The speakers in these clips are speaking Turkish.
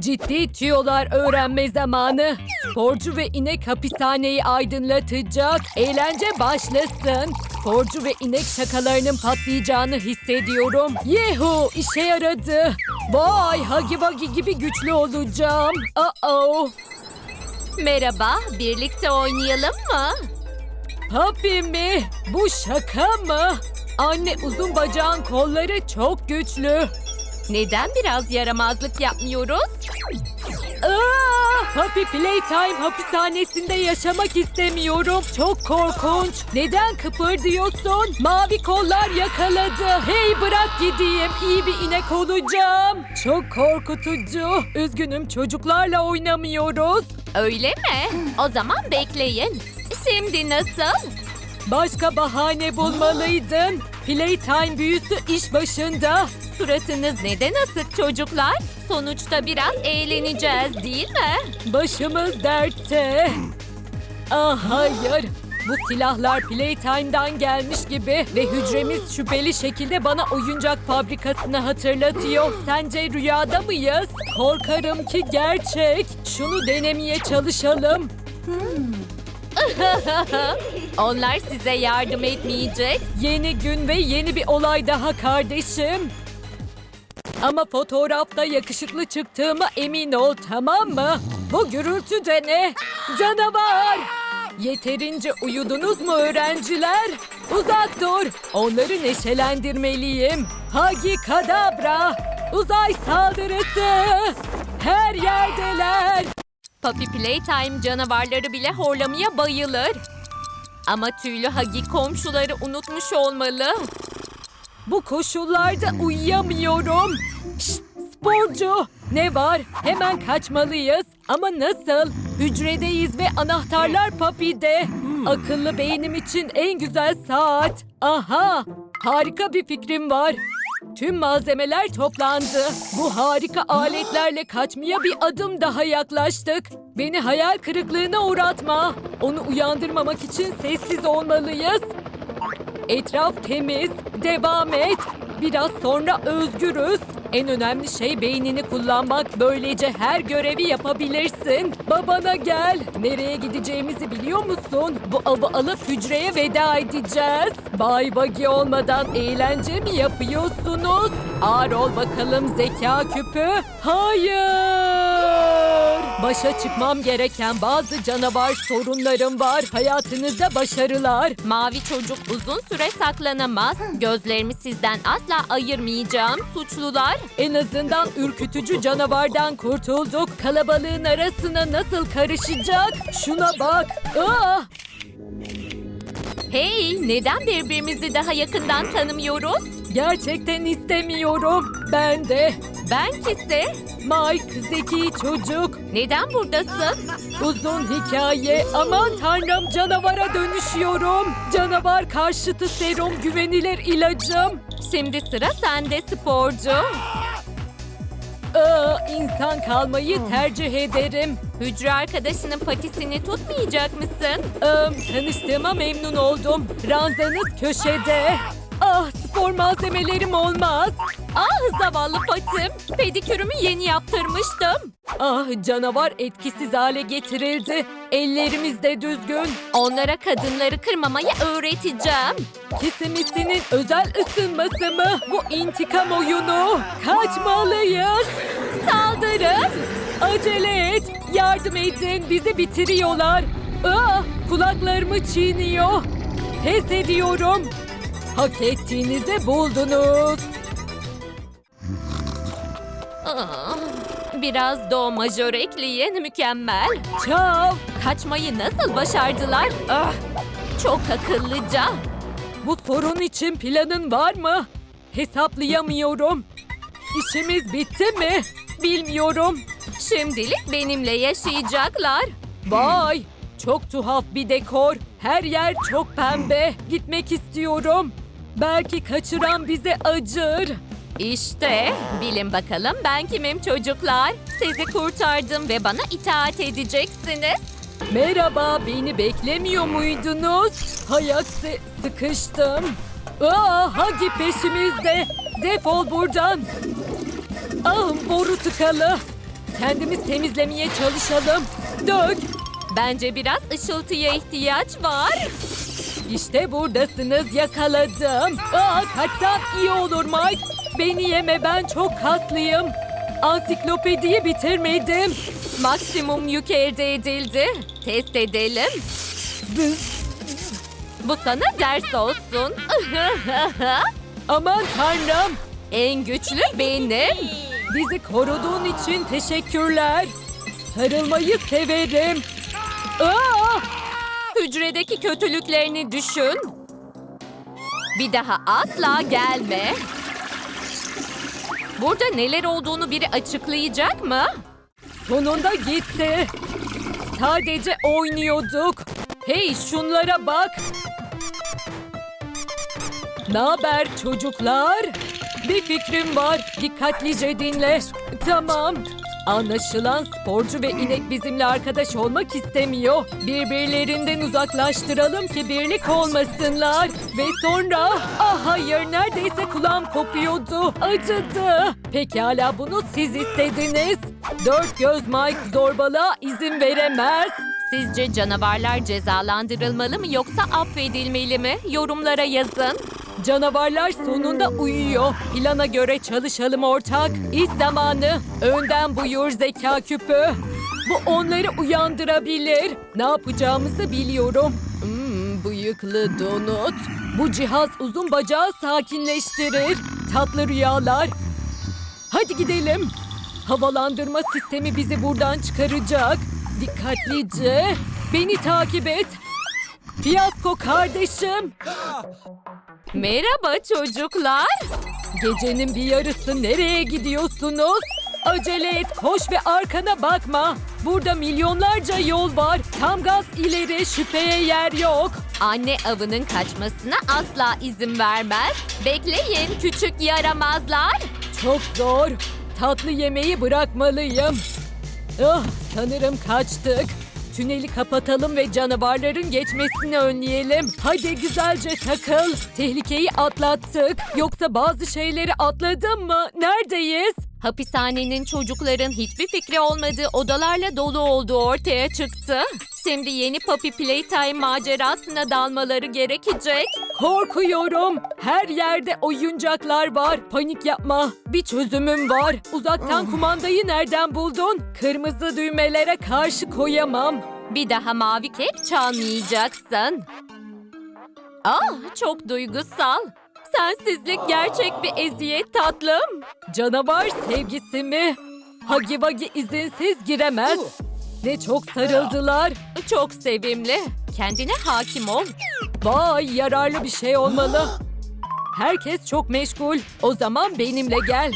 Ciddi tüyolar öğrenme zamanı. Sporcu ve inek hapishaneyi aydınlatacak. Eğlence başlasın. Sporcu ve inek şakalarının patlayacağını hissediyorum. Yehu işe yaradı. Vay Hagi Vagi gibi güçlü olacağım. Uh-oh. Merhaba, birlikte oynayalım mı? Papi mi? Bu şaka mı? Anne uzun bacağın kolları çok güçlü. Neden biraz yaramazlık yapmıyoruz? Aa, Papi Playtime hapishanesinde yaşamak istemiyorum. Çok korkunç. Neden kıpırdıyorsun? Mavi kollar yakaladı. Hey bırak gideyim. İyi bir inek olacağım. Çok korkutucu. Üzgünüm çocuklarla oynamıyoruz. Öyle mi? O zaman bekleyin. Şimdi nasıl? Başka bahane bulmalıydın. Playtime büyüsü iş başında. Suratınız neden asık çocuklar? Sonuçta biraz eğleneceğiz değil mi? Başımız dertte. Ah hayır. Bu silahlar Playtime'dan gelmiş gibi ve hücremiz şüpheli şekilde bana oyuncak fabrikasını hatırlatıyor. Sence rüyada mıyız? Korkarım ki gerçek. Şunu denemeye çalışalım. Onlar size yardım etmeyecek. Yeni gün ve yeni bir olay daha kardeşim. Ama fotoğrafta yakışıklı çıktığıma emin ol tamam mı? Bu gürültü de ne? Canavar! Yeterince uyudunuz mu öğrenciler? Uzak dur. Onları neşelendirmeliyim. Hagi kadabra. Uzay saldırısı. Her yerdeler. Puppy Playtime canavarları bile horlamaya bayılır. Ama tüylü Hagi komşuları unutmuş olmalı. Bu koşullarda uyuyamıyorum. Şşt, sporcu. Ne var? Hemen kaçmalıyız. Ama nasıl? Hücredeyiz ve anahtarlar papide. Akıllı beynim için en güzel saat. Aha! Harika bir fikrim var. Tüm malzemeler toplandı. Bu harika aletlerle kaçmaya bir adım daha yaklaştık. Beni hayal kırıklığına uğratma. Onu uyandırmamak için sessiz olmalıyız. Etraf temiz. Devam et. Biraz sonra özgürüz. En önemli şey beynini kullanmak. Böylece her görevi yapabilirsin. Babana gel. Nereye gideceğimizi biliyor musun? Bu avı alıp hücreye veda edeceğiz. Bay Bagi olmadan eğlence mi yapıyorsunuz? Ağır ol bakalım zeka küpü. Hayır. Başa çıkmam gereken bazı canavar sorunlarım var. Hayatınızda başarılar. Mavi çocuk uzun süre saklanamaz. Gözlerimi sizden asla ayırmayacağım suçlular. En azından ürkütücü canavardan kurtulduk. Kalabalığın arasına nasıl karışacak? Şuna bak. Ah! Hey, neden birbirimizi daha yakından tanımıyoruz? Gerçekten istemiyorum. Ben de. Ben kisi. Mike zeki çocuk. Neden buradasın? Uzun hikaye. Aman tanrım canavara dönüşüyorum. Canavar karşıtı serum güvenilir ilacım. Şimdi sıra sende sporcu. Aa, insan kalmayı tercih ederim. Hücre arkadaşının patisini tutmayacak mısın? Ee, tanıştığıma memnun oldum. Ranzanız köşede. Ah spor malzemelerim olmaz. Ah zavallı patim. Pedikürümü yeni yaptırmıştım. Ah canavar etkisiz hale getirildi. Ellerimiz de düzgün. Onlara kadınları kırmamayı öğreteceğim. Kesimisinin özel ısınması mı? Bu intikam oyunu. Kaçmalıyız. Saldırın. Acele et. Yardım edin. Bizi bitiriyorlar. Ah kulaklarımı çiğniyor. Pes ediyorum. Hak ettiğinizi buldunuz. Ah, Biraz do majör ekleyin mükemmel. Çav. Kaçmayı nasıl başardılar? Ah, çok akıllıca. Bu sorun için planın var mı? Hesaplayamıyorum. İşimiz bitti mi? Bilmiyorum. Şimdilik benimle yaşayacaklar. Vay! Çok tuhaf bir dekor. Her yer çok pembe. Gitmek istiyorum. Belki kaçıran bize acır. İşte bilin bakalım ben kimim çocuklar. Sizi kurtardım ve bana itaat edeceksiniz. Merhaba, beni beklemiyor muydunuz? Hay aksi sıkıştım. Aa, Hagi peşimizde. Defol buradan. Ah, boru tıkalı. kendimiz temizlemeye çalışalım. Dök. Bence biraz ışıltıya ihtiyaç var. İşte buradasınız yakaladım. Aa kaçsam iyi olur Mike. Beni yeme ben çok kaslıyım. Ansiklopediyi bitirmedim. Maksimum yük elde edildi. Test edelim. Bu sana ders olsun. Aman tanrım. en güçlü benim. Bizi koruduğun için teşekkürler. Sarılmayı severim. Aa! Hücredeki kötülüklerini düşün. Bir daha asla gelme. Burada neler olduğunu biri açıklayacak mı? Sonunda gitti. Sadece oynuyorduk. Hey şunlara bak. Ne haber çocuklar? Bir fikrim var. Dikkatlice dinle. Tamam. Anlaşılan sporcu ve inek bizimle arkadaş olmak istemiyor. Birbirlerinden uzaklaştıralım ki birlik olmasınlar. Ve sonra... Ah hayır neredeyse kulağım kopuyordu. Acıdı. Pekala bunu siz istediniz. Dört göz Mike zorbalığa izin veremez. Sizce canavarlar cezalandırılmalı mı yoksa affedilmeli mi? Yorumlara yazın. Canavarlar sonunda uyuyor. Plana göre çalışalım ortak. İş zamanı. Önden buyur zeka küpü. Bu onları uyandırabilir. Ne yapacağımızı biliyorum. Hmm, bıyıklı donut. Bu cihaz uzun bacağı sakinleştirir. Tatlı rüyalar. Hadi gidelim. Havalandırma sistemi bizi buradan çıkaracak. Dikkatlice. Beni takip et. Fiyasko kardeşim. Merhaba çocuklar. Gecenin bir yarısı nereye gidiyorsunuz? Acele et, koş ve arkana bakma. Burada milyonlarca yol var. Tam gaz ileri, şüpheye yer yok. Anne avının kaçmasına asla izin vermez. Bekleyin küçük yaramazlar. Çok zor. Tatlı yemeği bırakmalıyım. Ah, sanırım kaçtık. Tüneli kapatalım ve canavarların geçmesini önleyelim. Hadi güzelce takıl. Tehlikeyi atlattık. Yoksa bazı şeyleri atladım mı? Neredeyiz? Hapishanenin çocukların hiçbir fikri olmadığı odalarla dolu olduğu ortaya çıktı. Şimdi yeni Puppy Playtime macerasına dalmaları gerekecek. Korkuyorum. Her yerde oyuncaklar var. Panik yapma. Bir çözümüm var. Uzaktan kumandayı nereden buldun? Kırmızı düğmelere karşı koyamam. Bir daha mavi kek çalmayacaksın. Ah çok duygusal. Sensizlik gerçek bir eziyet tatlım. Canavar sevgisi mi? Hagi Wagi izinsiz giremez. Ne çok sarıldılar. Çok sevimli. Kendine hakim ol. Vay yararlı bir şey olmalı. Herkes çok meşgul. O zaman benimle gel.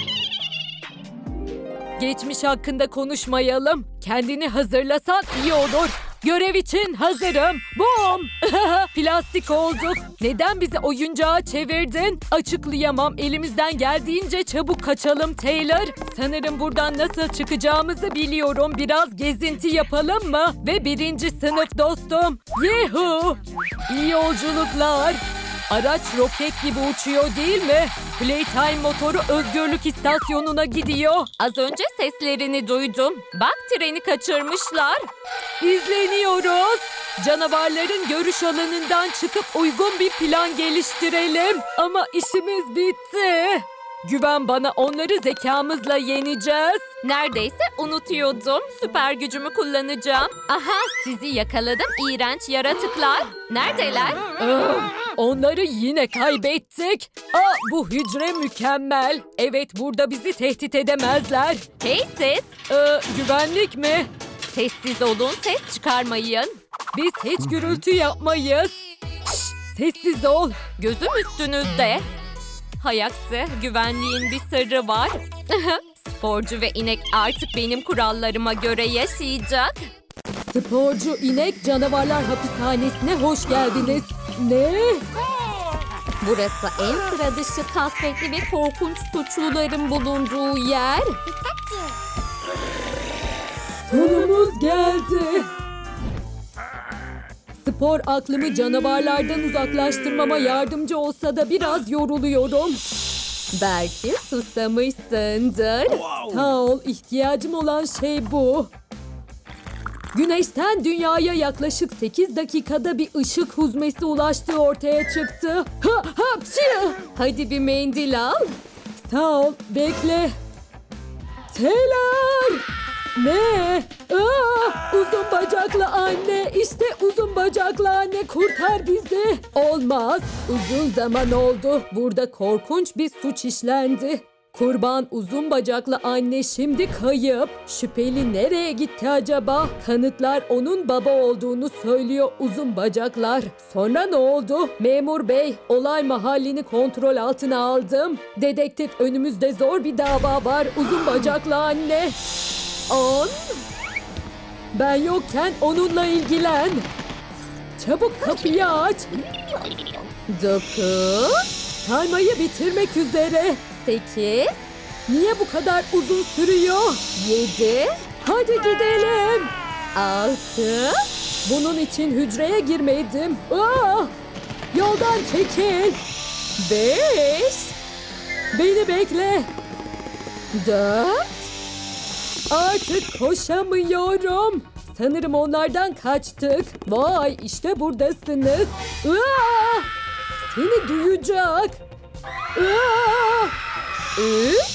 Geçmiş hakkında konuşmayalım. Kendini hazırlasan iyi olur. Görev için hazırım. Bum! Plastik olduk. Neden bizi oyuncağa çevirdin? Açıklayamam. Elimizden geldiğince çabuk kaçalım Taylor. Sanırım buradan nasıl çıkacağımızı biliyorum. Biraz gezinti yapalım mı? Ve birinci sınıf dostum. Yuhu! İyi yolculuklar. Araç roket gibi uçuyor değil mi? Playtime motoru özgürlük istasyonuna gidiyor. Az önce seslerini duydum. Bak treni kaçırmışlar. İzleniyoruz. Canavarların görüş alanından çıkıp uygun bir plan geliştirelim. Ama işimiz bitti. Güven bana onları zekamızla yeneceğiz. Neredeyse unutuyordum. Süper gücümü kullanacağım. Aha sizi yakaladım iğrenç yaratıklar. Neredeler? Ah, onları yine kaybettik. Aa, bu hücre mükemmel. Evet burada bizi tehdit edemezler. Hey siz. Ee, güvenlik mi? Sessiz olun ses çıkarmayın. Biz hiç gürültü yapmayız. Şş, sessiz ol. Gözüm üstünüzde. Hay aksi güvenliğin bir sırrı var. Sporcu ve inek artık benim kurallarıma göre yaşayacak. Sporcu inek canavarlar hapishanesine hoş geldiniz. Ne? Burası en sıra dışı kasvetli ve korkunç suçluların bulunduğu yer. Sonumuz geldi. Spor aklımı canavarlardan uzaklaştırmama yardımcı olsa da biraz yoruluyorum. Belki susamışsındır. Sağ ol, ihtiyacım olan şey bu. Güneşten dünyaya yaklaşık 8 dakikada bir ışık huzmesi ulaştığı ortaya çıktı. Ha, hapşi! Hadi bir mendil al. Sağ ol, bekle. Taylor! Ne? Aa, uzun bacaklı anne, işte uzun bacaklı anne kurtar bizi. Olmaz, uzun zaman oldu. Burada korkunç bir suç işlendi. Kurban uzun bacaklı anne şimdi kayıp. Şüpheli nereye gitti acaba? Kanıtlar onun baba olduğunu söylüyor uzun bacaklar. Sonra ne oldu? Memur bey, olay mahallini kontrol altına aldım. Dedektif önümüzde zor bir dava var uzun bacaklı anne. On. Ben yokken onunla ilgilen. Çabuk kapıyı aç. Dokuz, Saymayı bitirmek üzere. sekiz, Niye bu kadar uzun sürüyor? yedi, Hadi gidelim. altı, Bunun için hücreye girmedim. Aa! Yoldan çekil. beş, Beni bekle. dört, Artık koşamıyorum. Sanırım onlardan kaçtık. Vay işte buradasınız. Aa! Seni duyacak. Aa! üç,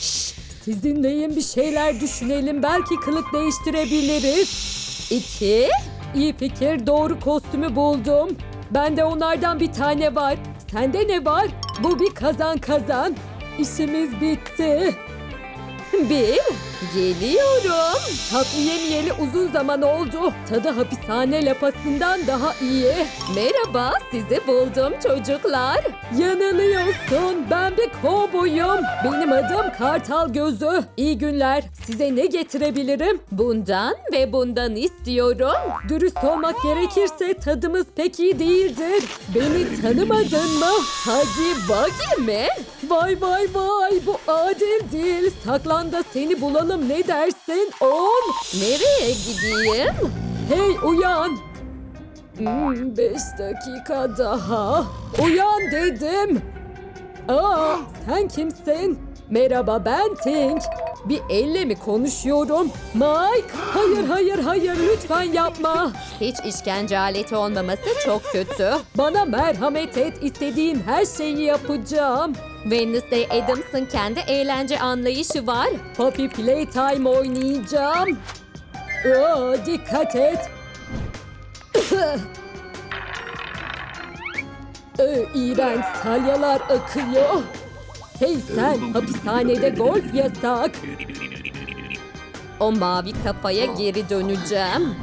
Şş, Sizinleyim bir şeyler düşünelim. Belki kılık değiştirebiliriz. iki, İyi fikir doğru kostümü buldum. Bende onlardan bir tane var. Sende ne var? Bu bir kazan kazan. İşimiz bitti. bir. Geliyorum. Tatlı yemeyeli uzun zaman oldu. Tadı hapishane lapasından daha iyi. Merhaba, sizi buldum çocuklar. Yanılıyorsun. Ben bir kovboyum. Benim adım Kartal Gözü. İyi günler. Size ne getirebilirim? Bundan ve bundan istiyorum. Dürüst olmak gerekirse tadımız pek iyi değildir. Beni tanımadın mı? Hadi buggy mi? Vay vay vay bu adil değil. Saklan da seni bulalım ne dersin? On. Nereye gideyim? Hey uyan. Hmm, beş dakika daha. Uyan dedim. Aa sen kimsin? Merhaba ben Tink. Bir elle mi konuşuyorum? Mike hayır hayır hayır lütfen yapma. Hiç işkence aleti olmaması çok kötü. Bana merhamet et istediğin her şeyi yapacağım. Wednesday Adams'ın kendi eğlence anlayışı var. Poppy Playtime oynayacağım. Aa, dikkat et. Ee, iğrenç salyalar akıyor. Hey sen hapishanede golf yasak. O mavi kafaya geri döneceğim.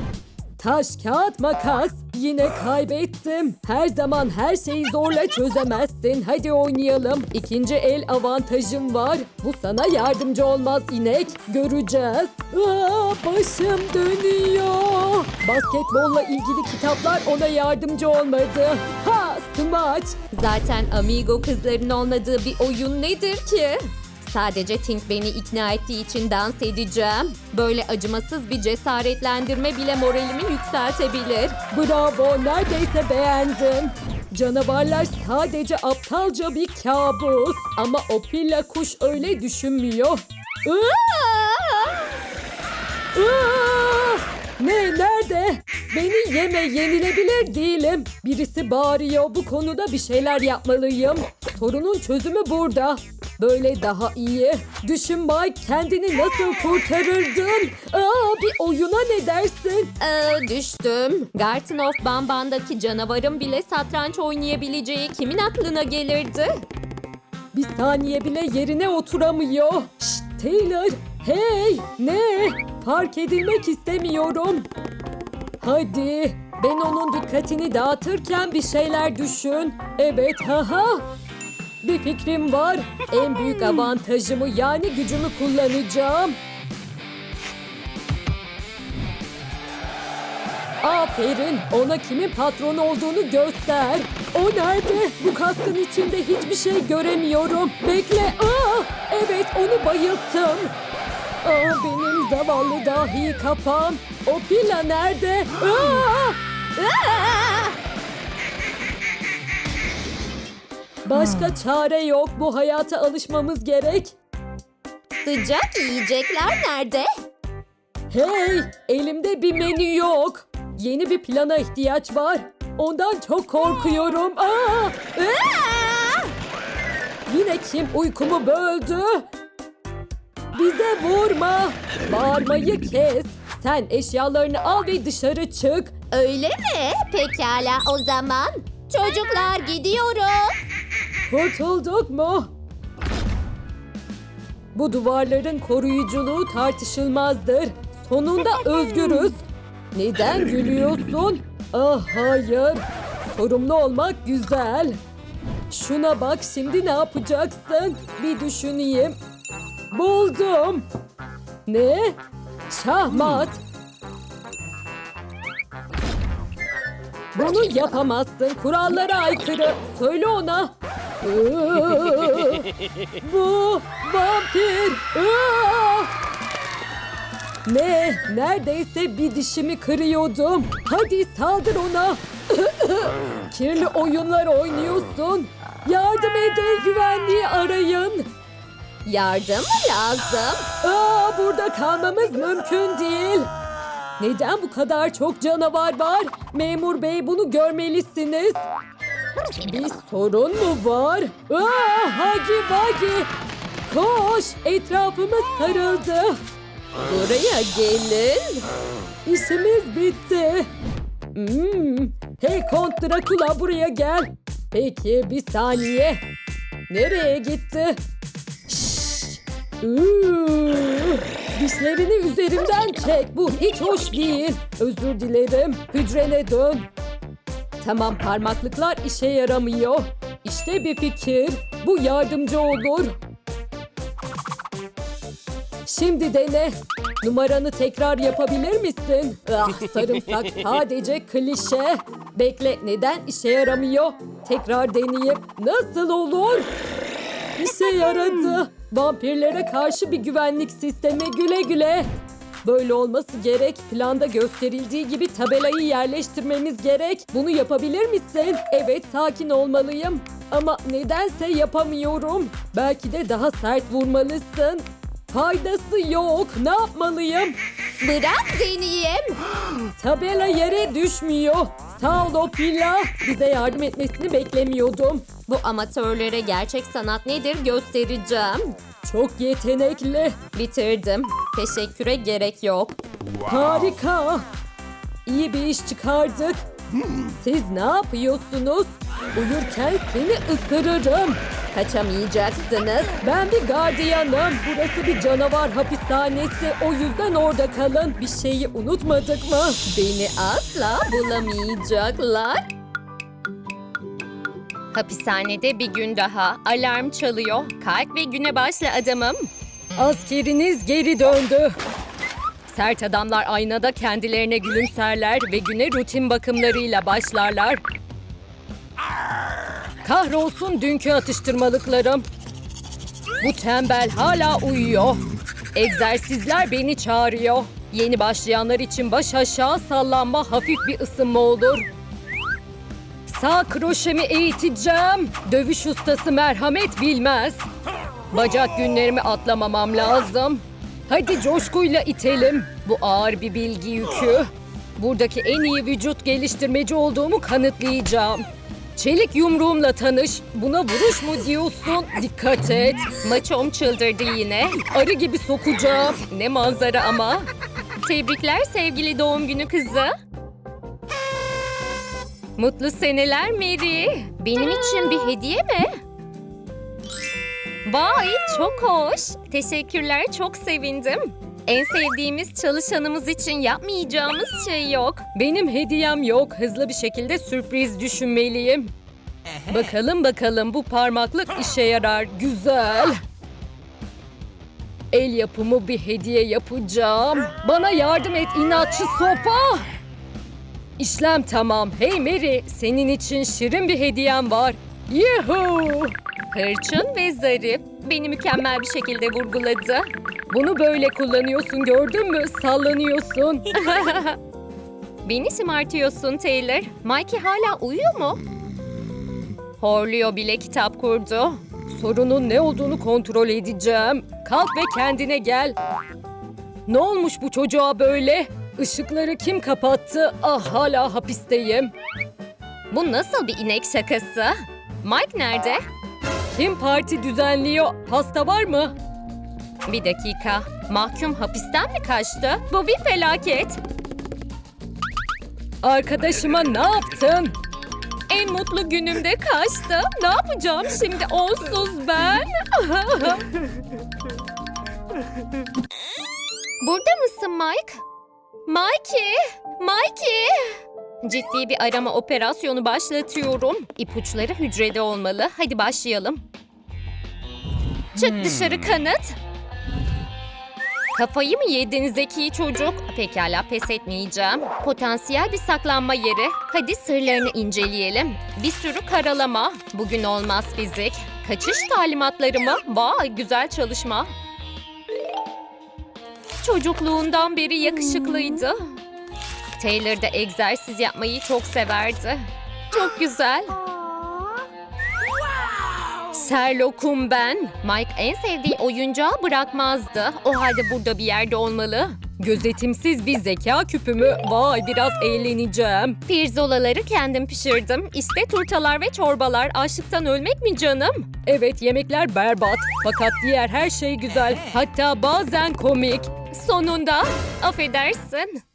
Taş kağıt makas. Yine kaybettim. Her zaman her şeyi zorla çözemezsin. Hadi oynayalım. İkinci el avantajım var. Bu sana yardımcı olmaz inek. Göreceğiz. Aa, başım dönüyor. Basketbolla ilgili kitaplar ona yardımcı olmadı. Ha smaç. Zaten amigo kızların olmadığı bir oyun nedir ki? Sadece Tink beni ikna ettiği için dans edeceğim. Böyle acımasız bir cesaretlendirme bile moralimi yükseltebilir. Bravo neredeyse beğendim. Canavarlar sadece aptalca bir kabus. Ama o pilla kuş öyle düşünmüyor. Ne nerede? Beni yeme yenilebilir değilim. Birisi bağırıyor bu konuda bir şeyler yapmalıyım. Sorunun çözümü burada. Böyle daha iyi. Düşün Mike kendini nasıl kurtarırdın? Aa, bir oyuna ne dersin? Ee, düştüm. Garten of Bamban'daki canavarın bile satranç oynayabileceği kimin aklına gelirdi? Bir saniye bile yerine oturamıyor. Şşt Taylor. Hey ne? Fark edilmek istemiyorum. Hadi. Ben onun dikkatini dağıtırken bir şeyler düşün. Evet haha. Bir fikrim var. En büyük avantajımı yani gücümü kullanacağım. Aferin. Ona kimin patron olduğunu göster. O nerede? Bu kaskın içinde hiçbir şey göremiyorum. Bekle. Aa, evet onu bayılttım. Aa, benim zavallı dahi kafam. O pila nerede? Aa! Aa! Başka çare yok. Bu hayata alışmamız gerek. Sıcak yiyecekler nerede? Hey, elimde bir menü yok. Yeni bir plana ihtiyaç var. Ondan çok korkuyorum. Aa! Aa! Yine kim uykumu böldü? Bize vurma. Bağırmayı kes. Sen eşyalarını al ve dışarı çık. Öyle mi? Pekala o zaman. Çocuklar gidiyoruz. Kurtulduk mu? Bu duvarların koruyuculuğu tartışılmazdır. Sonunda özgürüz. Neden gülüyorsun? Ah hayır. Sorumlu olmak güzel. Şuna bak şimdi ne yapacaksın? Bir düşüneyim. Buldum. Ne? Şahmat. Bunu yapamazsın. Kurallara aykırı. Söyle ona. Iıı, Bu vampir. Iıı. Ne? Neredeyse bir dişimi kırıyordum. Hadi saldır ona. Kirli oyunlar oynuyorsun. Yardım edin, güvenliği arayın. Yardım mı lazım? Aa, burada kalmamız mümkün değil. Neden bu kadar çok canavar var? Memur bey bunu görmelisiniz. Bir sorun mu var? Aa, Hagi Vagi! Koş! Etrafımız sarıldı. Buraya gelin. İşimiz bitti. Hmm. Hey Kont Drakula buraya gel. Peki bir saniye. Nereye gitti? Iıı, Dişlerini üzerimden çek. Bu hiç hoş değil. Özür dilerim. Hücrene dön. Tamam parmaklıklar işe yaramıyor. İşte bir fikir. Bu yardımcı olur. Şimdi dene. Numaranı tekrar yapabilir misin? Ah sarımsak sadece klişe. Bekle neden işe yaramıyor? Tekrar deneyeyim. Nasıl olur? İşe yaradı. Vampirlere karşı bir güvenlik sistemi güle güle. Böyle olması gerek. Planda gösterildiği gibi tabelayı yerleştirmemiz gerek. Bunu yapabilir misin? Evet, sakin olmalıyım. Ama nedense yapamıyorum. Belki de daha sert vurmalısın. Faydası yok. Ne yapmalıyım? Bırak deneyeyim. Tabela yere düşmüyor. Sağ ol Opila. Bize yardım etmesini beklemiyordum. Bu amatörlere gerçek sanat nedir göstereceğim. Çok yetenekli. Bitirdim. Teşekküre gerek yok. Harika. İyi bir iş çıkardık. Siz ne yapıyorsunuz? Uyurken seni ısırırım. Kaçamayacaksınız. Ben bir gardiyanım. Burası bir canavar hapishanesi. O yüzden orada kalın. Bir şeyi unutmadık mı? Beni asla bulamayacaklar. Hapishanede bir gün daha. Alarm çalıyor. Kalk ve güne başla adamım. Askeriniz geri döndü. Sert adamlar aynada kendilerine gülümserler ve güne rutin bakımlarıyla başlarlar. Kahrolsun dünkü atıştırmalıklarım. Bu tembel hala uyuyor. Egzersizler beni çağırıyor. Yeni başlayanlar için baş aşağı sallanma hafif bir ısınma olur. Sağ kroşemi eğiteceğim. Dövüş ustası merhamet bilmez. Bacak günlerimi atlamamam lazım. Hadi coşkuyla itelim. Bu ağır bir bilgi yükü. Buradaki en iyi vücut geliştirmeci olduğumu kanıtlayacağım. Çelik yumruğumla tanış. Buna vuruş mu diyorsun? Dikkat et. Maçom çıldırdı yine. Arı gibi sokacağım. Ne manzara ama. Tebrikler sevgili doğum günü kızı. Mutlu seneler Mary. Benim için bir hediye mi? Vay çok hoş. Teşekkürler çok sevindim. En sevdiğimiz çalışanımız için yapmayacağımız şey yok. Benim hediyem yok. Hızlı bir şekilde sürpriz düşünmeliyim. Bakalım bakalım bu parmaklık işe yarar. Güzel. El yapımı bir hediye yapacağım. Bana yardım et inatçı sopa. İşlem tamam. Hey Mary, senin için şirin bir hediyem var. Yuhuu! Hırçın ve zarif. Beni mükemmel bir şekilde vurguladı. Bunu böyle kullanıyorsun gördün mü? Sallanıyorsun. Beni şımartıyorsun Taylor. Mikey hala uyuyor mu? Horluyor bile kitap kurdu. Sorunun ne olduğunu kontrol edeceğim. Kalk ve kendine gel. Ne olmuş bu çocuğa böyle? Işıkları kim kapattı? Ah hala hapisteyim. Bu nasıl bir inek şakası? Mike nerede? Kim parti düzenliyor? Hasta var mı? Bir dakika. Mahkum hapisten mi kaçtı? Bu bir felaket. Arkadaşıma ne yaptın? En mutlu günümde kaçtı. Ne yapacağım şimdi onsuz ben? Burada mısın Mike? Mikey! Mikey! Ciddi bir arama operasyonu başlatıyorum. İpuçları hücrede olmalı. Hadi başlayalım. Çık dışarı kanıt. Kafayı mı yedin zeki çocuk? Pekala pes etmeyeceğim. Potansiyel bir saklanma yeri. Hadi sırlarını inceleyelim. Bir sürü karalama. Bugün olmaz fizik. Kaçış talimatları mı? Vay güzel çalışma. Çocukluğundan beri yakışıklıydı. Taylor da egzersiz yapmayı çok severdi. Çok güzel. Sherlock'um ben. Mike en sevdiği oyuncağı bırakmazdı. O halde burada bir yerde olmalı. Gözetimsiz bir zeka küpü mü? Vay biraz eğleneceğim. Pirzolaları kendim pişirdim. İşte turtalar ve çorbalar. Açlıktan ölmek mi canım? Evet yemekler berbat. Fakat diğer her şey güzel. Hatta bazen komik. Sonunda. Affedersin.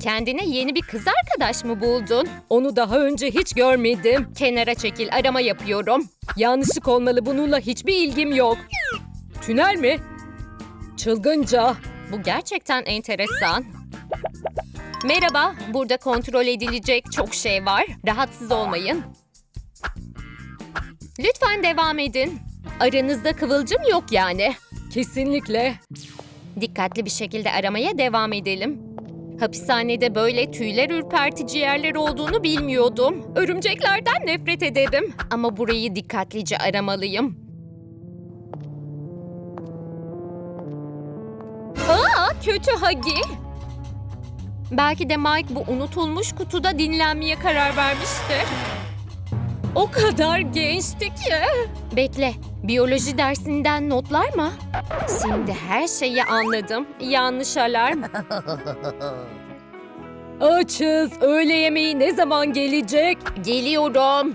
Kendine yeni bir kız arkadaş mı buldun? Onu daha önce hiç görmedim. Kenara çekil arama yapıyorum. Yanlışlık olmalı bununla hiçbir ilgim yok. Tünel mi? Çılgınca. Bu gerçekten enteresan. Merhaba, burada kontrol edilecek çok şey var. Rahatsız olmayın. Lütfen devam edin. Aranızda kıvılcım yok yani. Kesinlikle. Dikkatli bir şekilde aramaya devam edelim. Hapishanede böyle tüyler ürpertici yerler olduğunu bilmiyordum. Örümceklerden nefret ederim. Ama burayı dikkatlice aramalıyım. Aa, kötü Hagi. Belki de Mike bu unutulmuş kutuda dinlenmeye karar vermiştir. O kadar gençti ki. Bekle, biyoloji dersinden notlar mı? Şimdi her şeyi anladım. Yanlış alarm. Açız. Öğle yemeği ne zaman gelecek? Geliyorum.